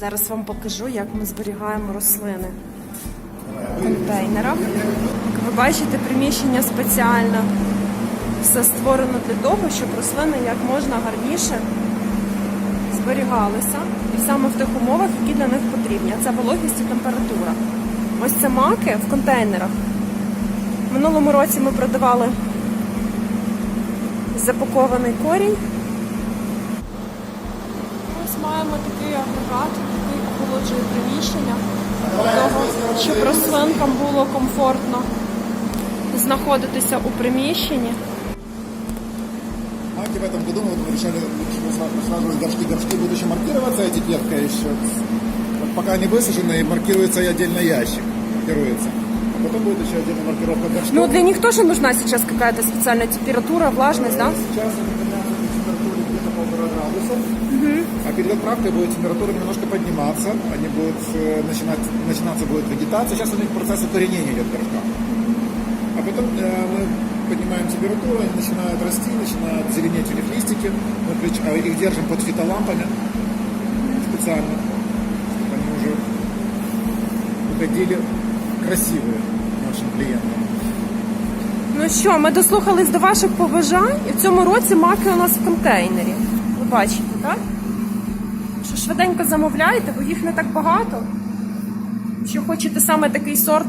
Зараз вам покажу, як ми зберігаємо рослини в контейнерах. Як ви бачите, приміщення спеціально все створено для того, щоб рослини як можна гарніше зберігалися. І саме в тих умовах, які для них потрібні. Це вологість і температура. Ось це маки в контейнерах. Минулому році ми продавали запакований корінь Ось маємо такий агрегат, який охолоджує приміщення для того, щоб рослинкам було комфортно знаходитися у приміщенні. Маки в этом году мы вот решали высаживать горшки. Горшки будут еще маркироваться этикеткой еще. Вот пока они высажены, маркируется и отдельно ящик. Маркируется. А потом будет еще отдельная маркировка горшков. Ну, для них тоже нужна сейчас какая-то специальная температура, влажность, да? Сейчас полтора градуса. А перед отправкой будет температура немножко подниматься. Они будут э, начинать, начинаться будет вегетация. Сейчас у них процесс укоренения идет горшка. А потом э, мы поднимаем температуру, они начинают расти, начинают зеленеть у них листики. Мы включ- а их держим под фитолампами специально, чтобы они уже выходили красивые нашим клиентам. Ну що, ми дослухались до ваших побажань, і в цьому році маки у нас в контейнері. Бачите, так? Що швиденько замовляйте, бо їх не так багато. Що хочете саме такий сорт